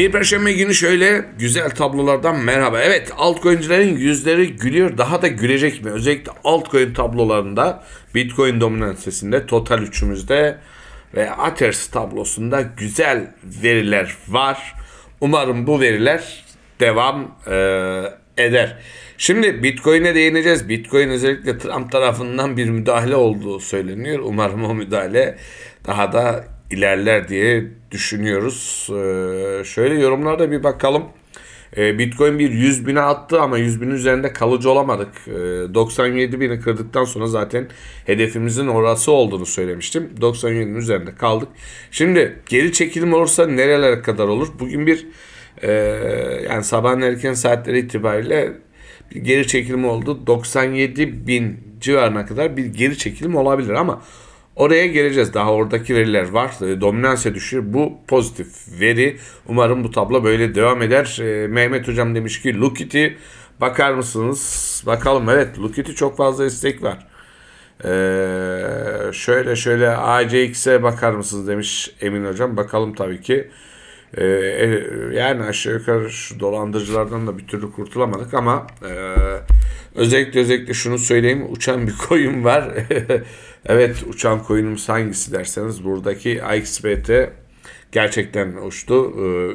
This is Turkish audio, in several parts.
Bir perşembe günü şöyle güzel tablolardan merhaba. Evet altcoin'cilerin yüzleri gülüyor. Daha da gülecek mi? Özellikle altcoin tablolarında Bitcoin dominansesinde Total 3'ümüzde ve Athers tablosunda güzel veriler var. Umarım bu veriler devam e, eder. Şimdi Bitcoin'e değineceğiz. Bitcoin özellikle Trump tarafından bir müdahale olduğu söyleniyor. Umarım o müdahale daha da ilerler diye düşünüyoruz. Ee, şöyle yorumlarda bir bakalım. Ee, Bitcoin bir 100 bine attı ama 100 binin üzerinde kalıcı olamadık. Ee, 97 bini kırdıktan sonra zaten hedefimizin orası olduğunu söylemiştim. 97'nin üzerinde kaldık. Şimdi geri çekilim olursa nerelere kadar olur? Bugün bir e, yani sabahın erken saatleri itibariyle bir geri çekilim oldu. 97 bin civarına kadar bir geri çekilim olabilir ama Oraya geleceğiz. Daha oradaki veriler var. E, Dominansa düşüyor. Bu pozitif veri. Umarım bu tablo böyle devam eder. E, Mehmet Hocam demiş ki Lukiti bakar mısınız? Bakalım evet Lukiti çok fazla istek var. Ee, şöyle şöyle ACX'e bakar mısınız demiş Emin Hocam. Bakalım tabii ki. Ee, yani aşağı yukarı şu dolandırıcılardan da bir türlü kurtulamadık ama e, özellikle özellikle şunu söyleyeyim uçan bir koyun var. evet uçan koyunumuz hangisi derseniz buradaki AXBT gerçekten uçtu.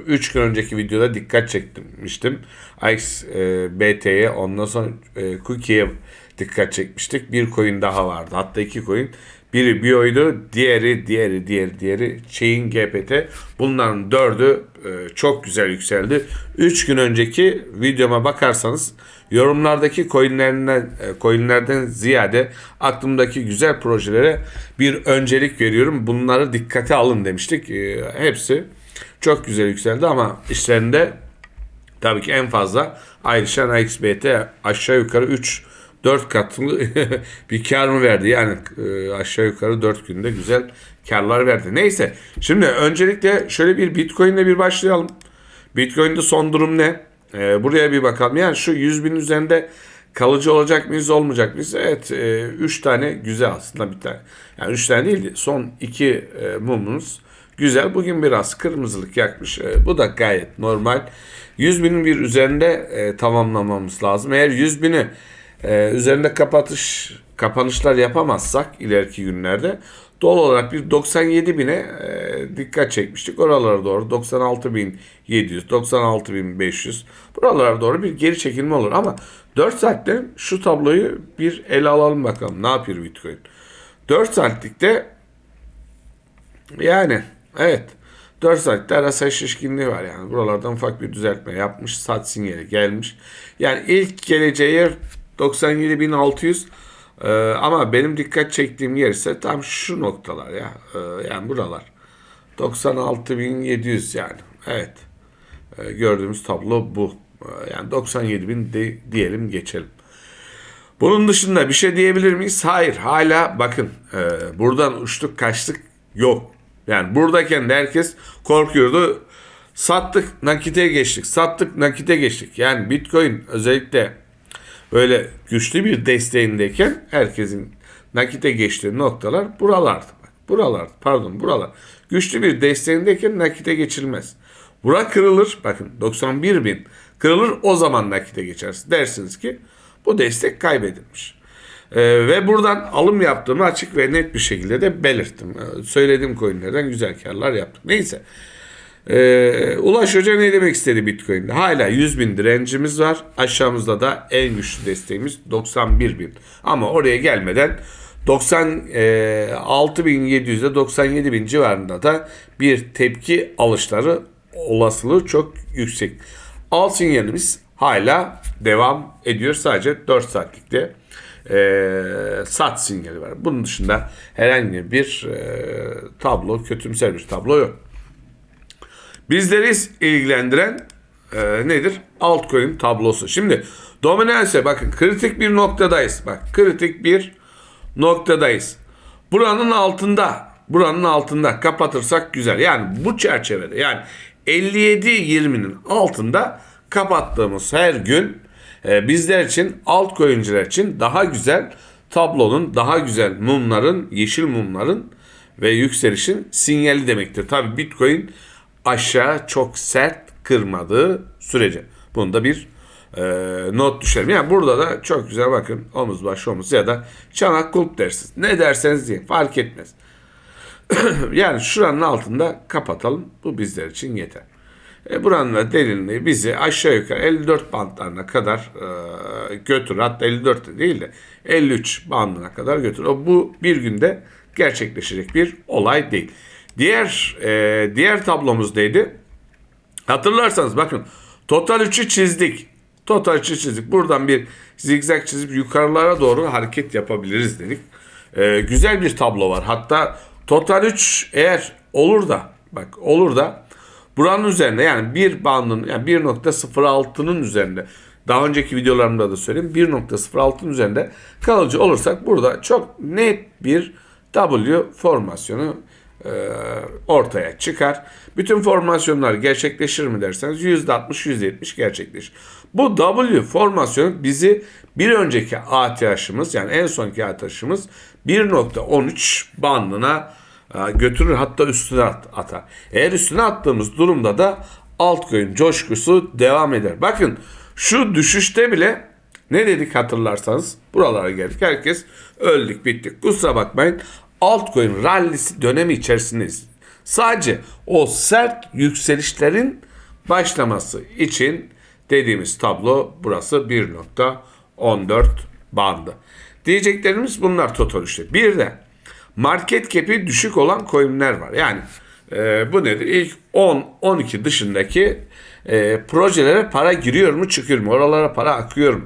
3 gün önceki videoda dikkat çekmiştim. AXBT'ye ondan sonra e, Cookie'ye dikkat çekmiştik. Bir coin daha vardı. Hatta iki coin. Biri Bio'ydu, diğeri, diğeri, diğeri, diğeri Chain GPT. Bunların dördü e, çok güzel yükseldi. 3 gün önceki videoma bakarsanız yorumlardaki coinlerden, e, coinlerden ziyade aklımdaki güzel projelere bir öncelik veriyorum. Bunları dikkate alın demiştik. E, hepsi çok güzel yükseldi ama işlerinde tabii ki en fazla ayrışan AXBT aşağı yukarı 3 4 katlı bir kar mı verdi? Yani e, aşağı yukarı 4 günde güzel karlar verdi. Neyse şimdi öncelikle şöyle bir Bitcoin'le bir başlayalım. Bitcoin'de son durum ne? E, buraya bir bakalım. Yani şu 100 bin üzerinde kalıcı olacak mıyız olmayacak mıyız? Evet 3 e, tane güzel aslında bir tane. Yani 3 tane değil son 2 e, mumumuz güzel. Bugün biraz kırmızılık yakmış. E, bu da gayet normal. 100 binin bir üzerinde e, tamamlamamız lazım. Eğer 100 bini e, üzerinde kapatış kapanışlar yapamazsak ileriki günlerde doğal olarak bir 97 bine e, dikkat çekmiştik. Oralara doğru 96 bin 700, 96 bin 500 buralara doğru bir geri çekilme olur. Ama 4 saatte şu tabloyu bir ele alalım bakalım. Ne yapıyor Bitcoin? 4 saatlikte yani evet 4 saatte arasa şişkinliği var yani. Buralardan ufak bir düzeltme yapmış. Saat sinyali gelmiş. Yani ilk geleceği 97.600 ee, ama benim dikkat çektiğim yer ise tam şu noktalar ya. Ee, yani buralar. 96.700 yani. Evet. Ee, gördüğümüz tablo bu. Ee, yani 97.000 de, diyelim geçelim. Bunun dışında bir şey diyebilir miyiz? Hayır. Hala bakın e, buradan uçtuk kaçtık yok. Yani buradayken de herkes korkuyordu. Sattık nakite geçtik. Sattık nakite geçtik. Yani Bitcoin özellikle böyle güçlü bir desteğindeyken herkesin nakite geçtiği noktalar buralardı. Buralar pardon buralar. Güçlü bir desteğindeyken nakite geçilmez. Bura kırılır. Bakın 91 bin kırılır o zaman nakite geçersin. Dersiniz ki bu destek kaybedilmiş. Ee, ve buradan alım yaptığımı açık ve net bir şekilde de belirttim. Ee, söylediğim coinlerden güzel karlar yaptım. Neyse. Ee, Ulaş Hoca ne demek istedi Bitcoin'de? Hala 100 bin direncimiz var. Aşağımızda da en güçlü desteğimiz 91 bin. Ama oraya gelmeden 96 bin 700 ile 97 bin civarında da bir tepki alışları olasılığı çok yüksek. Al sinyalimiz hala devam ediyor. Sadece 4 saatlikte e, sat sinyali var. Bunun dışında herhangi bir e, tablo, kötümser bir tablo yok. Bizleri ilgilendiren e, nedir? Altcoin tablosu. Şimdi dominanse bakın kritik bir noktadayız. Bak kritik bir noktadayız. Buranın altında buranın altında kapatırsak güzel. Yani bu çerçevede yani 57-20'nin altında kapattığımız her gün e, bizler için altcoin'ciler için daha güzel tablonun, daha güzel mumların, yeşil mumların ve yükselişin sinyali demektir. Tabi Bitcoin aşağı çok sert kırmadığı sürece. Bunu da bir e, not düşelim. Yani burada da çok güzel bakın omuz baş omuz ya da çanak kulp dersiniz. Ne derseniz deyin fark etmez. yani şuranın altında kapatalım. Bu bizler için yeter. E, buranın da derinliği bizi aşağı yukarı 54 bantlarına kadar e, götür. Hatta 54 de değil de 53 bandına kadar götür. O bu bir günde gerçekleşecek bir olay değil. Diğer e, diğer tablomuz neydi? Hatırlarsanız bakın total 3'ü çizdik. Total 3'ü çizdik. Buradan bir zigzag çizip yukarılara doğru hareket yapabiliriz dedik. E, güzel bir tablo var. Hatta total 3 eğer olur da bak olur da buranın üzerinde yani bir bandın yani 1.06'nın üzerinde daha önceki videolarımda da söyleyeyim 1.06'nın üzerinde kalıcı olursak burada çok net bir W formasyonu ortaya çıkar. Bütün formasyonlar gerçekleşir mi derseniz %60-%70 gerçekleşir. Bu W formasyonu bizi bir önceki ATH'ımız yani en sonki ATH'ımız 1.13 bandına e, götürür hatta üstüne at, atar. Eğer üstüne attığımız durumda da altcoin coşkusu devam eder. Bakın şu düşüşte bile ne dedik hatırlarsanız buralara geldik. Herkes öldük bittik. Kusura bakmayın altcoin rallisi dönemi içerisindeyiz. Sadece o sert yükselişlerin başlaması için dediğimiz tablo burası 1.14 bandı. Diyeceklerimiz bunlar total işte. Bir de market cap'i düşük olan coinler var. Yani e, bu nedir? İlk 10-12 dışındaki e, projelere para giriyor mu çıkıyor mu? Oralara para akıyor mu?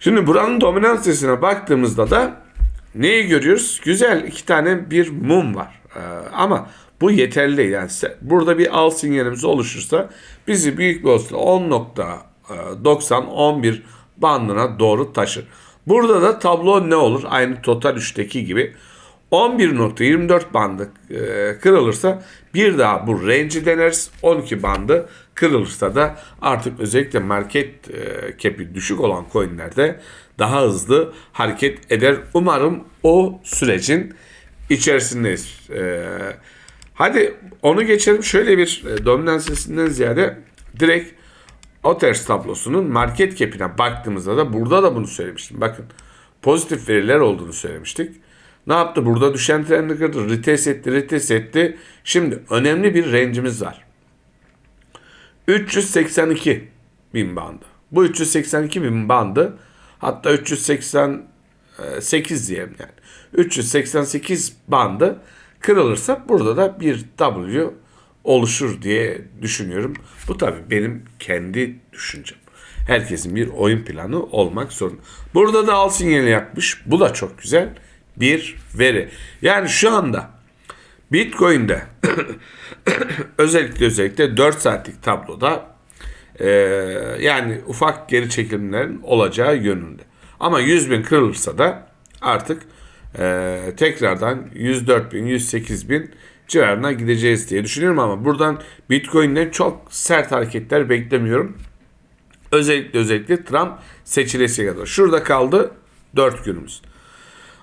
Şimdi buranın dominansiyesine baktığımızda da neyi görüyoruz? Güzel iki tane bir mum var. E, ama bu yeterli. Yani burada bir al sinyalimiz oluşursa bizi büyük bir olsun 10.90-11 bandına doğru taşır. Burada da tablo ne olur? Aynı Total 3'teki gibi 11.24 bandı e, kırılırsa bir daha bu range'i deneriz. 12 bandı kırılırsa da artık özellikle market e, cap'i düşük olan coinlerde daha hızlı hareket eder. Umarım o sürecin içerisindeyiz. E, hadi onu geçelim. Şöyle bir e, dominans sesinden ziyade direkt Others tablosunun market cap'ine baktığımızda da burada da bunu söylemiştim. Bakın pozitif veriler olduğunu söylemiştik. Ne yaptı? Burada düşen trendi kırdı. Retest etti, retest etti. Şimdi önemli bir range'imiz var. 382 bin bandı. Bu 382 bin bandı hatta 388 diyelim yani. 388 bandı kırılırsa burada da bir W oluşur diye düşünüyorum. Bu tabii benim kendi düşüncem. Herkesin bir oyun planı olmak zorunda. Burada da al sinyali yapmış. Bu da çok güzel bir veri. Yani şu anda Bitcoin'de özellikle özellikle 4 saatlik tabloda e, yani ufak geri çekimlerin olacağı yönünde. Ama 100 bin kırılırsa da artık e, tekrardan 104 bin, 108 bin civarına gideceğiz diye düşünüyorum ama buradan Bitcoin'den çok sert hareketler beklemiyorum. Özellikle özellikle Trump seçilesi kadar. Şurada kaldı 4 günümüz.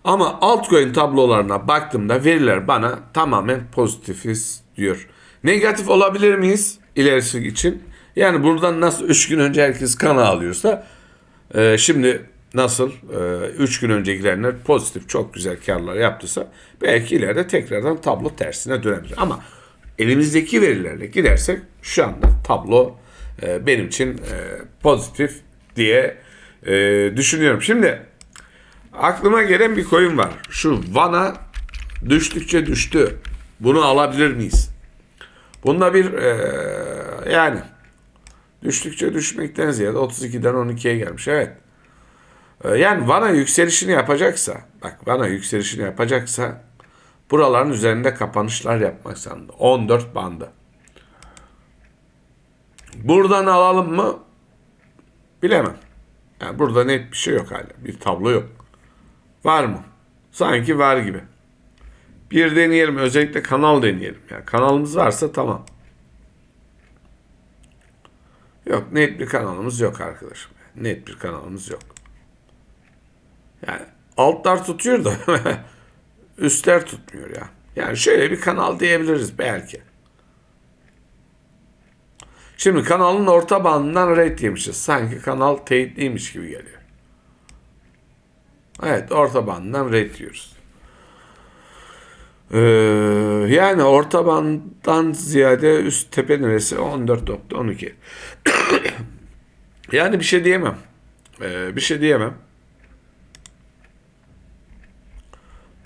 Ama altcoin tablolarına baktığımda veriler bana tamamen pozitifiz diyor. Negatif olabilir miyiz ilerisi için? Yani buradan nasıl 3 gün önce herkes kan alıyorsa e, şimdi nasıl 3 e, gün önce girenler pozitif çok güzel karlar yaptıysa belki ileride tekrardan tablo tersine dönebilir. Ama elimizdeki verilerle gidersek şu anda tablo e, benim için e, pozitif diye e, düşünüyorum. Şimdi aklıma gelen bir koyun var. Şu Van'a düştükçe düştü. Bunu alabilir miyiz? Bunda bir e, yani düştükçe düşmekten ziyade 32'den 12'ye gelmiş. Evet. E, yani Van'a yükselişini yapacaksa bak Van'a yükselişini yapacaksa buraların üzerinde kapanışlar yapmak sandı. 14 bandı. Buradan alalım mı? Bilemem. Yani burada net bir şey yok hala. Bir tablo yok. Var mı? Sanki var gibi. Bir deneyelim. Özellikle kanal deneyelim. Yani kanalımız varsa tamam. Yok net bir kanalımız yok arkadaşım. Net bir kanalımız yok. Yani altlar tutuyor da üstler tutmuyor ya. Yani şöyle bir kanal diyebiliriz belki. Şimdi kanalın orta bandından rate yemişiz. Sanki kanal teyitliymiş gibi geliyor. Evet orta bandından rate yiyoruz. Ee, yani orta banddan ziyade üst tepe neresi 14.12. yani bir şey diyemem. Ee, bir şey diyemem.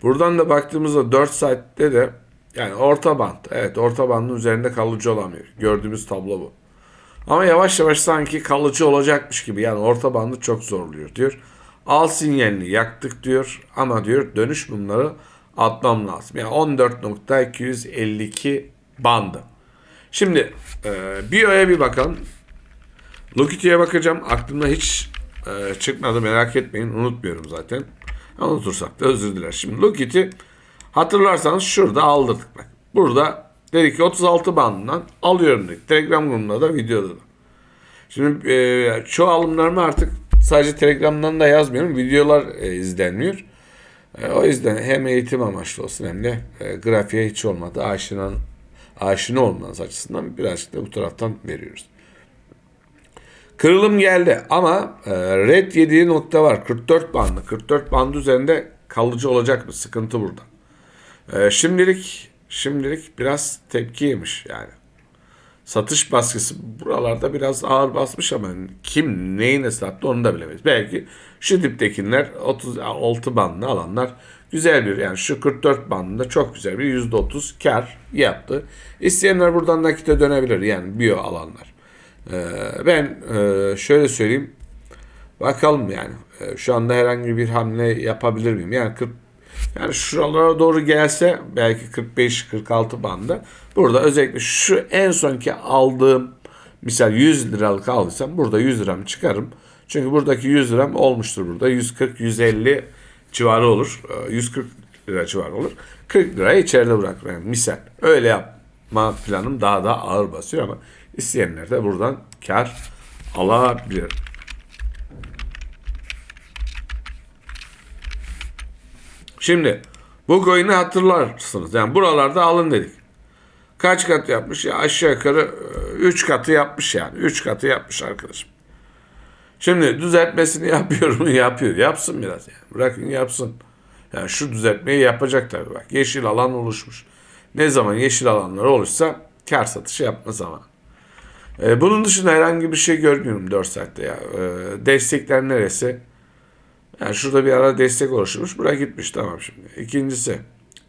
Buradan da baktığımızda 4 saatte de yani orta band. Evet orta bandın üzerinde kalıcı olamıyor. Gördüğümüz tablo bu. Ama yavaş yavaş sanki kalıcı olacakmış gibi. Yani orta bandı çok zorluyor diyor. Al sinyalini yaktık diyor. Ama diyor dönüş bunları atmam lazım. Yani 14.252 bandı. Şimdi e, BIO'ya bir bakalım. Lokity'ye bakacağım. Aklımda hiç e, çıkmadı merak etmeyin. Unutmuyorum zaten. Unutursak da özür diler. Şimdi Lokity hatırlarsanız şurada aldırdık bak. Burada dedik ki 36 bandından alıyorum dedik. Telegram grubunda da videoda da. Şimdi e, çoğu alımlarımı artık sadece Telegram'dan da yazmıyorum. Videolar e, izlenmiyor. E, o yüzden hem eğitim amaçlı olsun hem de e, grafiğe hiç olmadı. Aşina, aşina olmanız açısından birazcık da bu taraftan veriyoruz. Kırılım geldi ama e, red yediği nokta var. 44 bandı. 44 bandı üzerinde kalıcı olacak mı? Sıkıntı burada. Şimdilik şimdilik biraz tepki yemiş yani. Satış baskısı buralarda biraz ağır basmış ama kim neyine sattı onu da bilemeyiz. Belki şu diptekiler 36 bandını alanlar güzel bir yani şu 44 bandında çok güzel bir %30 kar yaptı. İsteyenler buradan nakite dönebilir yani biyo alanlar. Ee, ben e, şöyle söyleyeyim. Bakalım yani. Ee, Şu anda herhangi bir hamle yapabilir miyim? Yani 40 yani şuralara doğru gelse belki 45-46 banda. Burada özellikle şu en sonki aldığım misal 100 liralık aldıysam burada 100 liram çıkarım. Çünkü buradaki 100 liram olmuştur burada. 140-150 civarı olur. Ee, 140 lira civarı olur. 40 lirayı içeride bırakırım. Yani misal. Öyle yapma planım daha da ağır basıyor ama isteyenler de buradan kar alabilir. Şimdi bu coin'i hatırlarsınız. Yani buralarda alın dedik. Kaç kat yapmış? Ya aşağı yukarı 3 katı yapmış yani. 3 katı yapmış arkadaşım. Şimdi düzeltmesini yapıyor mu? Yapıyor. Yapsın biraz yani. Bırakın yapsın. Yani şu düzeltmeyi yapacak tabii bak. Yeşil alan oluşmuş. Ne zaman yeşil alanlar oluşsa kar satışı yapma zamanı. Ee, bunun dışında herhangi bir şey görmüyorum 4 saatte ya. Ee, destekler neresi? Yani şurada bir ara destek oluşmuş. Buraya gitmiş tamam şimdi. İkincisi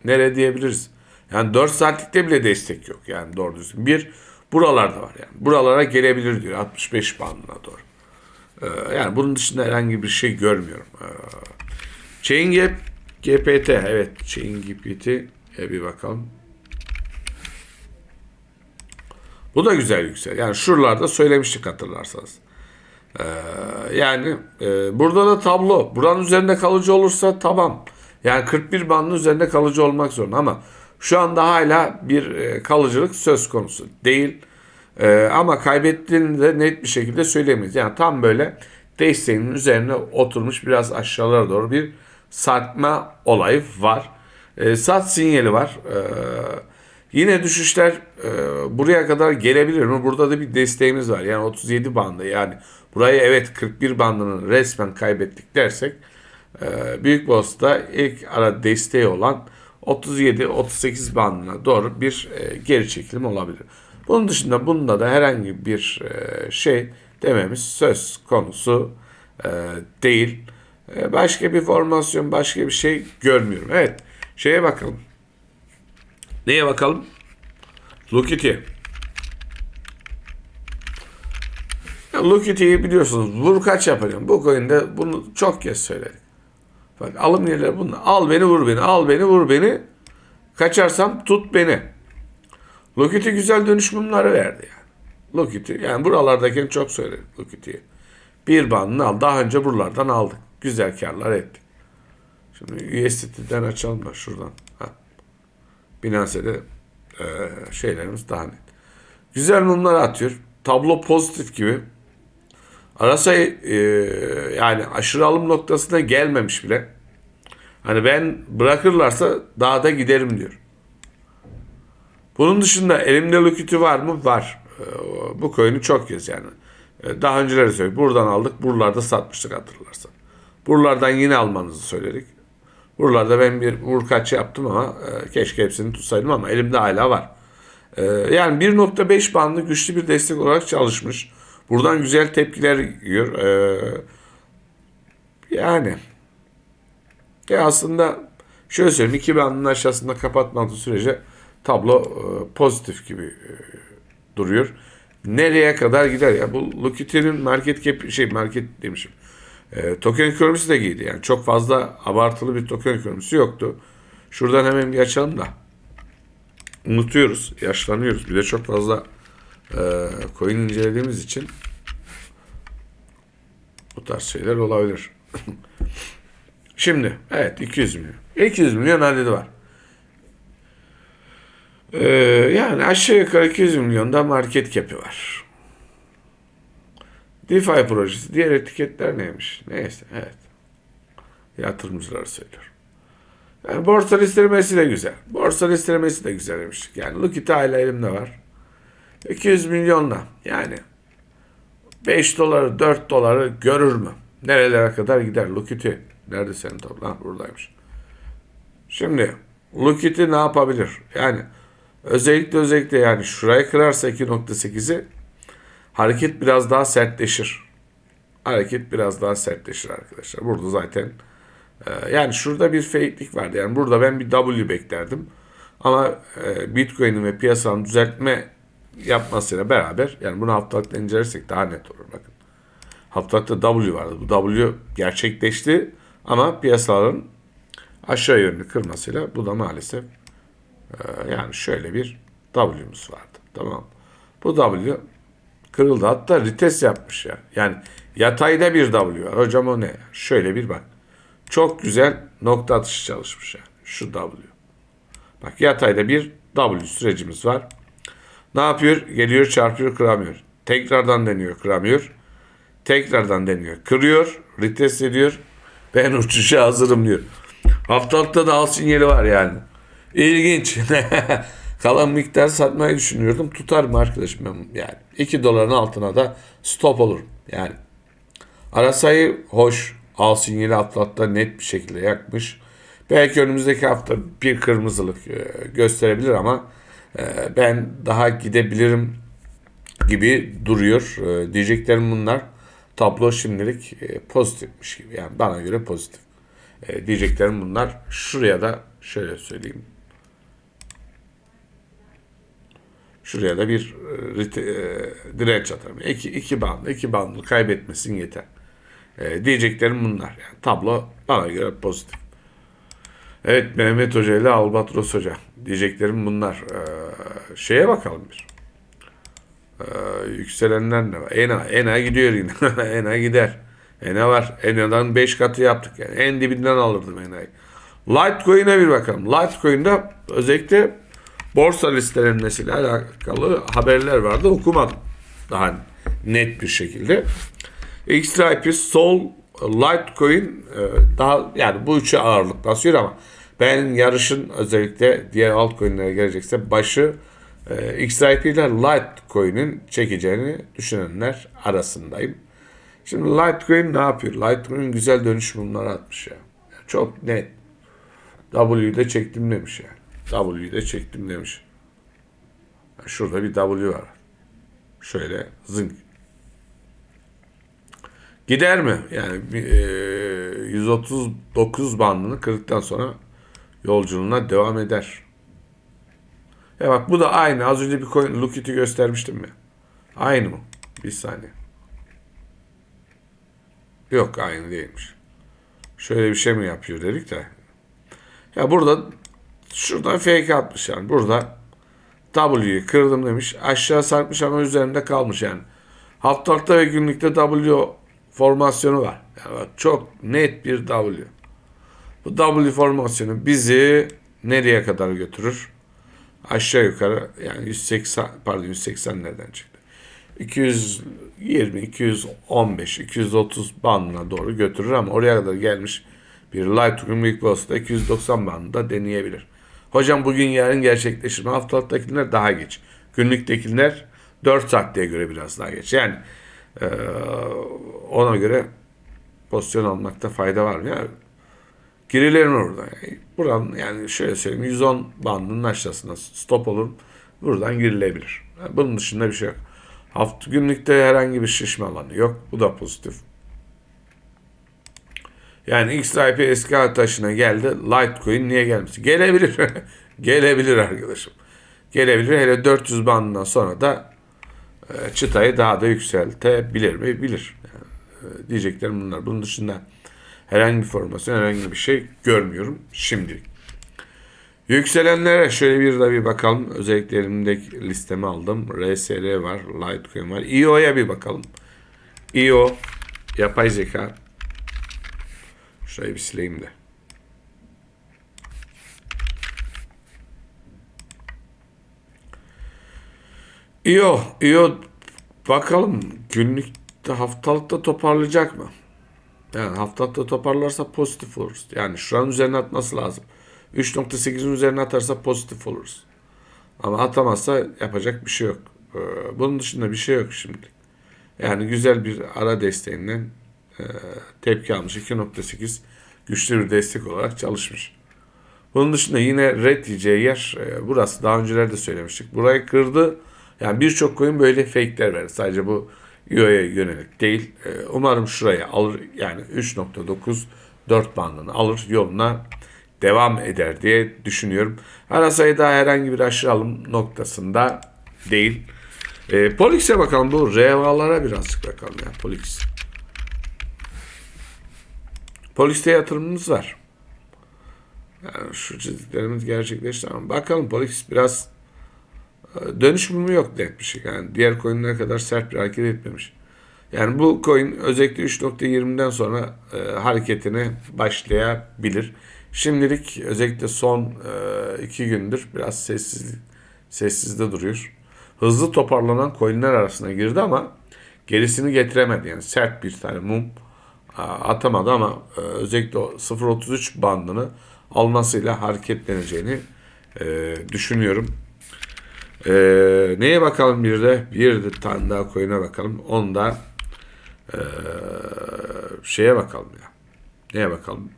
nereye diyebiliriz? Yani 4 saatlikte bile destek yok. Yani doğru düzgün. Bir buralarda var yani. Buralara gelebilir diyor 65 bandına doğru. Ee, yani bunun dışında herhangi bir şey görmüyorum. Ee, Chain Gap GPT evet Chain GPT'ye bir bakalım. Bu da güzel yüksel. Yani şuralarda söylemiştik hatırlarsanız. Ee, yani e, burada da tablo. Buranın üzerinde kalıcı olursa tamam. Yani 41 bandın üzerinde kalıcı olmak zorunda ama şu anda hala bir e, kalıcılık söz konusu değil. E, ama kaybettiğini de net bir şekilde söyleyemeyiz. Yani tam böyle desteğinin üzerine oturmuş biraz aşağılara doğru bir sarkma olayı var. E, sat sinyali var. E, Yine düşüşler e, buraya kadar gelebilir mi? Burada da bir desteğimiz var. Yani 37 bandı. Yani burayı evet 41 bandını resmen kaybettik dersek e, Büyük Boss'ta ilk ara desteği olan 37-38 bandına doğru bir e, geri çekilim olabilir. Bunun dışında bunda da herhangi bir e, şey dememiz söz konusu değil. Başka bir formasyon, başka bir şey görmüyorum. Evet, şeye bakalım. Neye bakalım? Lokity. Lokity'yi biliyorsunuz. Vur kaç yapacağım. Bu coin'de bunu çok kez söyledik. Bak alım yerleri bunlar. Al beni vur beni. Al beni vur beni. Kaçarsam tut beni. Lokity güzel dönüş mumları verdi yani. Lokity yani buralardayken çok söyledik Lokity'yi. Bir bandını al. Daha önce buralardan aldık. Güzel karlar ettik. Şimdi USDT'den açalım da şuradan. Ha. Binance'de e, şeylerimiz daha net. Güzel mumlar atıyor. Tablo pozitif gibi. Arasa e, yani aşırı alım noktasına gelmemiş bile. Hani ben bırakırlarsa daha da giderim diyor. Bunun dışında elimde Lokity var mı? Var. E, bu coin'i çok kez yani. E, Daha önceleri söyledik. Buradan aldık. Buralarda satmıştık hatırlarsan. Buralardan yine almanızı söyledik. Buralarda ben bir vurkaç yaptım ama e, keşke hepsini tutsaydım ama elimde hala var. E, yani 1.5 bandı güçlü bir destek olarak çalışmış. Buradan güzel tepkiler yiyor. E, yani ya aslında şöyle söyleyeyim 2 bandın aşağısında kapatmadığı sürece tablo e, pozitif gibi e, duruyor. Nereye kadar gider ya? Bu Lookit'in market cap şey market demişim. E, token ekonomisi de giydi. Yani çok fazla abartılı bir token ekonomisi yoktu. Şuradan hemen bir açalım da. Unutuyoruz, yaşlanıyoruz. Bir de çok fazla e, coin incelediğimiz için bu tarz şeyler olabilir. Şimdi evet 200 milyon. 200 milyon adedi var. Ee, yani aşağı yukarı 200 milyonda market cap'i var. DeFi projesi. Diğer etiketler neymiş? Neyse evet. Yatırımcılar söylüyor. Yani borsa listelemesi de güzel. Borsa listelemesi de güzel demiştik. Yani Lukita hala elimde var. 200 milyonla yani 5 doları 4 doları görür mü? Nerelere kadar gider Lukiti? Nerede senin tablo? Ha, buradaymış. Şimdi Lukiti ne yapabilir? Yani özellikle özellikle yani şuraya kırarsa 2.8'i hareket biraz daha sertleşir. Hareket biraz daha sertleşir arkadaşlar. Burada zaten e, yani şurada bir fake'lik vardı. Yani burada ben bir W beklerdim. Ama e, Bitcoin'in ve piyasanın düzeltme yapmasıyla beraber yani bunu haftalıkta incelersek daha net olur bakın. Haftalıkta W vardı. Bu W gerçekleşti ama piyasaların aşağı yönlü kırmasıyla bu da maalesef e, yani şöyle bir W'muz vardı. Tamam. Bu W kırıldı. Hatta retest yapmış ya. Yani yatayda bir W var. Hocam o ne? Şöyle bir bak. Çok güzel nokta atışı çalışmış yani. Şu W. Bak yatayda bir W sürecimiz var. Ne yapıyor? Geliyor çarpıyor kıramıyor. Tekrardan deniyor kıramıyor. Tekrardan deniyor. Kırıyor. Retest ediyor. Ben uçuşa hazırım diyor. Haftalıkta da al sinyali var yani. İlginç. Kalan miktar satmayı düşünüyordum. Tutar mı arkadaşım yani. 2 doların altına da stop olur. Yani Arasayı hoş. Al sinyali atlatta net bir şekilde yakmış. Belki önümüzdeki hafta bir kırmızılık e, gösterebilir ama ben daha gidebilirim gibi duruyor. E, Diyeceklerim bunlar. Tablo şimdilik pozitifmiş gibi. Yani bana göre pozitif. Diyeceklerim bunlar. Şuraya da şöyle söyleyeyim. Şuraya da bir e, direnç atarım. İki, iki bandı, iki bandı kaybetmesin yeter. E, diyeceklerim bunlar. Yani tablo bana göre pozitif. Evet Mehmet Hoca ile Albatros Hoca. Diyeceklerim bunlar. E, şeye bakalım bir. E, yükselenler ne var? Ena, Ena gidiyor yine. Ena gider. Ena var. Ena'dan 5 katı yaptık. Yani en dibinden alırdım Ena'yı. Litecoin'e bir bakalım. Litecoin'de özellikle borsa listelenmesiyle alakalı haberler vardı. Okumadım. Daha net bir şekilde. Xstripe, Sol, Litecoin e, daha yani bu üçü ağırlık basıyor ama ben yarışın özellikle diğer altcoin'lere gelecekse başı e, Xstripe ile Litecoin'in çekeceğini düşünenler arasındayım. Şimdi Litecoin ne yapıyor? Litecoin güzel dönüşümler atmış ya. Yani çok net. W'yu de çektim demiş yani. W'yu de çektim demiş. Şurada bir W var. Şöyle zınk. Gider mi? Yani e, 139 bandını kırdıktan sonra yolculuğuna devam eder. Ya bak bu da aynı. Az önce bir coin Lookit'i göstermiştim mi? Aynı mı? Bir saniye. Yok aynı değilmiş. Şöyle bir şey mi yapıyor dedik de. Ya burada şuradan fake atmış yani. Burada W'yu kırdım demiş. Aşağı sarkmış ama üzerinde kalmış yani. Haftalıkta ve günlükte W formasyonu var. Yani çok net bir W. Bu W formasyonu bizi nereye kadar götürür? Aşağı yukarı yani 180 pardon 180 nereden çıktı? 220, 215, 230 bandına doğru götürür ama oraya kadar gelmiş bir Lightroom Big Boss'ta 290 bandında deneyebilir. Hocam bugün yarın gerçekleşir mi? Haftalıktakiler daha geç. Günlüktekiler 4 saatliğe göre biraz daha geç. Yani e, ona göre pozisyon almakta fayda var. Yani girilir mi orada? Yani buranın yani şöyle söyleyeyim 110 bandının aşağısında stop olur. Buradan girilebilir. Yani bunun dışında bir şey yok. Hafta günlükte herhangi bir şişme alanı yok. Bu da pozitif. Yani XRP eski taşına geldi. Litecoin niye gelmiş? Gelebilir. Gelebilir arkadaşım. Gelebilir. Hele 400 bandından sonra da çıtayı daha da yükseltebilir mi? Bilir. Yani, e, diyeceklerim bunlar. Bunun dışında herhangi bir formasyon, herhangi bir şey görmüyorum şimdilik. Yükselenlere şöyle bir de bir bakalım. Özellikle elimdeki listemi aldım. RSR var, Litecoin var. IO'ya bir bakalım. IO, yapay zeka. Şurayı bir sileyim de. IO, IO bakalım günlükte haftalıkta toparlayacak mı? Yani haftalıkta toparlarsa pozitif oluruz. Yani şuranın üzerine atması lazım. 3.8'in üzerine atarsa pozitif oluruz. Ama atamazsa yapacak bir şey yok. Ee, Bunun dışında bir şey yok şimdilik. Yani güzel bir ara desteğinden e, tepki almış. 2.8 güçlü bir destek olarak çalışmış. Bunun dışında yine red diyeceği yer e, burası. Daha öncelerde söylemiştik. Burayı kırdı. Yani birçok coin böyle fake'ler verir. Sadece bu IO'ya yönelik değil. E, umarım şurayı alır. Yani 3.9 4 bandını alır. Yoluna devam eder diye düşünüyorum. Ara sayıda herhangi bir aşırı alım noktasında değil. E, Polix'e bakalım. Bu revalara birazcık bakalım ya. Polix. Polix'te yatırımımız var. Yani şu çizdiklerimiz gerçekleşti ama bakalım Polix biraz e, dönüşümü yok net. Yani diğer coin'ler kadar sert bir hareket etmemiş. Yani bu coin özellikle 3.20'den sonra e, hareketine başlayabilir. Şimdilik özellikle son e, iki gündür biraz sessiz sessizde duruyor. Hızlı toparlanan coin'ler arasına girdi ama gerisini getiremedi. Yani sert bir tane mum a, atamadı ama e, özellikle o 0.33 bandını almasıyla hareketleneceğini e, düşünüyorum. E, neye bakalım bir de? Bir de tane daha coin'e bakalım. Onda e, şeye bakalım ya. Neye bakalım?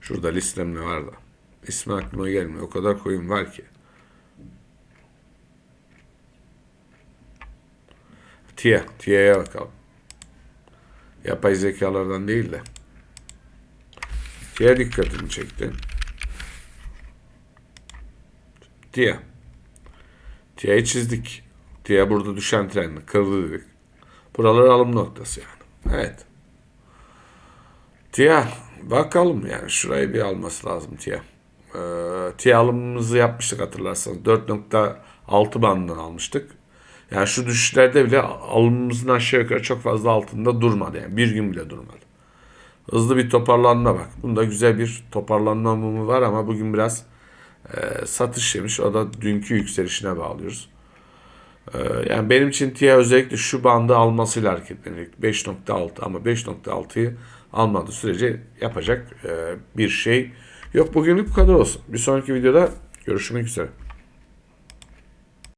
Şurada listemde var da. İsmi aklıma gelmiyor. O kadar coin var ki. TIA. TIA'ya bakalım. Yapay zekalardan değil de. TIA dikkatimi çekti. TIA. TIA'yı çizdik. TIA burada düşen trendini kırdı dedik. Buralar alım noktası yani. Evet. TIA bakalım yani şurayı bir alması lazım TIA. Ee, alımımızı yapmıştık hatırlarsanız. 4.6 bandından almıştık. Yani şu düşüşlerde bile alımımızın aşağı yukarı çok fazla altında durmadı. Yani bir gün bile durmadı. Hızlı bir toparlanma bak. Bunda güzel bir toparlanma mumu var ama bugün biraz e, satış yemiş. O da dünkü yükselişine bağlıyoruz. E, yani benim için TIA özellikle şu bandı almasıyla hareketlenecek. 5.6 ama 5.6'yı almadığı sürece yapacak e, bir şey yok. Bugünlük bu kadar olsun. Bir sonraki videoda görüşmek üzere.